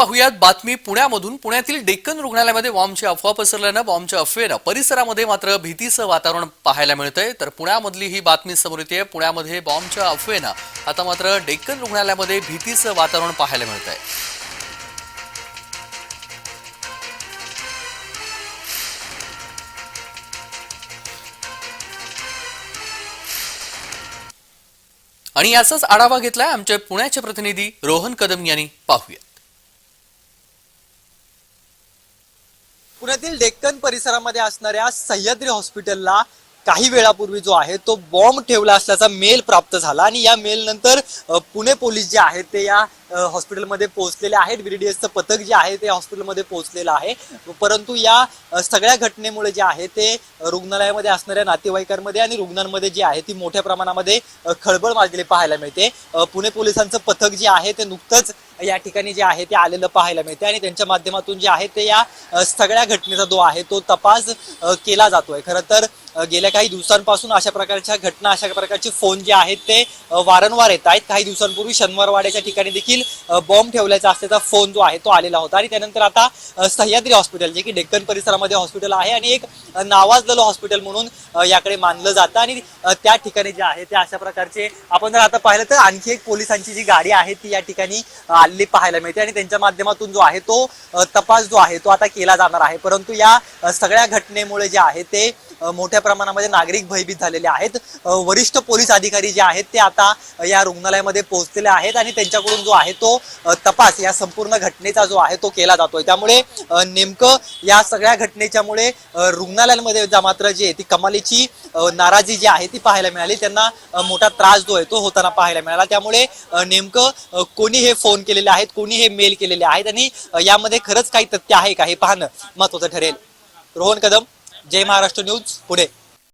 पाहूयात बातमी पुण्यामधून. पुण्यातील डेक्कन रुग्णालयामध्ये बॉम्बची अफवा पसरल्यानं बॉम्बच्या अफवेनं परिसरामध्ये मात्र भीतीचं वातावरण पाहायला मिळतंय. तर पुण्यामधली ही बातमी समोर येते. पुण्यामध्ये बॉम्बच्या अफवेनं आता मात्र डेक्कन रुग्णालयामध्ये भीतीचं वातावरण पाहायला मिळतंय. आणि याचाच आढावा घेतलाय आमचे पुण्याचे प्रतिनिधी रोहन कदम यांनी. पाहूया पुण्यातील डेक्कन परिसरामध्ये असणाऱ्या सह्याद्री हॉस्पिटलला काही वेळापूर्वी जो आहे तो बॉम्ब ठेवला असल्याचा मेल प्राप्त झाला आणि या मेल नंतर पुणे पोलीस जे आहेत ते या हॉस्पिटलमध्ये पोहोचलेले आहेत. बीडीएसचं पथक जे आहे ते हॉस्पिटलमध्ये पोहोचलेलं आहे. परंतु या सगळ्या घटनेमुळे जे आहे ते रुग्णालयामध्ये असणाऱ्या नातेवाईकांमध्ये आणि रुग्णांमध्ये जे आहे ती मोठ्या प्रमाणामध्ये खळबळ माजलेली पाहायला मिळते. पुणे पोलिसांचं पथक जे आहे ते नुकतंच या ठिकाणी जे आहे ते आलेलं पाहायला मिळते आणि त्यांच्या माध्यमातून जे आहे ते या सगळ्या घटनेचा जो आहे तो तपास केला जातोय. खरं तर गेल्या काही दिवसांपासून अशा प्रकारच्या घटना अशा प्रकारचे फोन जे आहेत ते वारंवार येत आहेत. काही दिवसांपूर्वी शनिवारवाड्याच्या ठिकाणी देखील बॉम्ब ठेवल्याचा असल्याचा फोन जो आहे तो आलेला होता आणि त्यानंतर आता सह्याद्री हॉस्पिटल जे की डेक्कन परिसरामध्ये हॉस्पिटल आहे आणि एक नावाजलेलं हॉस्पिटल म्हणून याकडे मानलं जातं. आणि त्या ठिकाणी जे आहे ते अशा प्रकारचे आपण जर आता पाहिलं तर आणखी एक पोलिसांची जी गाडी आहे ती या ठिकाणी आलेली पाहायला मिळते. आणि त्यांच्या माध्यमातून जो आहे तो तपास जो आहे तो आता केला जाणार आहे. परंतु या सगळ्या घटनेमुळे जे आहे ते मोठ्या प्रमाणामध्ये नागरिक भयभीत झालेले आहेत. वरिष्ठ पोलीस अधिकारी जे आहेत ते आता या रुग्णालयामध्ये पोहोचलेले आहेत. आणि त्यांच्याकडून जो आहे तो तपास या संपूर्ण घटनेचा जो आहे तो केला जातोय. त्यामुळे नेमकं या सगळ्या घटनेच्यामुळे रुग्ण रुग्णालयांमध्ये मात्र जी आहे ती कमालीची नाराजी जी आहे ती पाहायला मिळाली. त्यांना मोठा त्रास जो आहे तो होताना पाहायला मिळाला. त्यामुळे नेमकं कोणी हे फोन केलेले आहेत कोणी हे मेल केलेले आहेत आणि यामध्ये खरंच काही तथ्य आहे का हे पाहणं महत्वाचं ठरेल. रोहन कदम जय महाराष्ट्र न्यूज पुणे.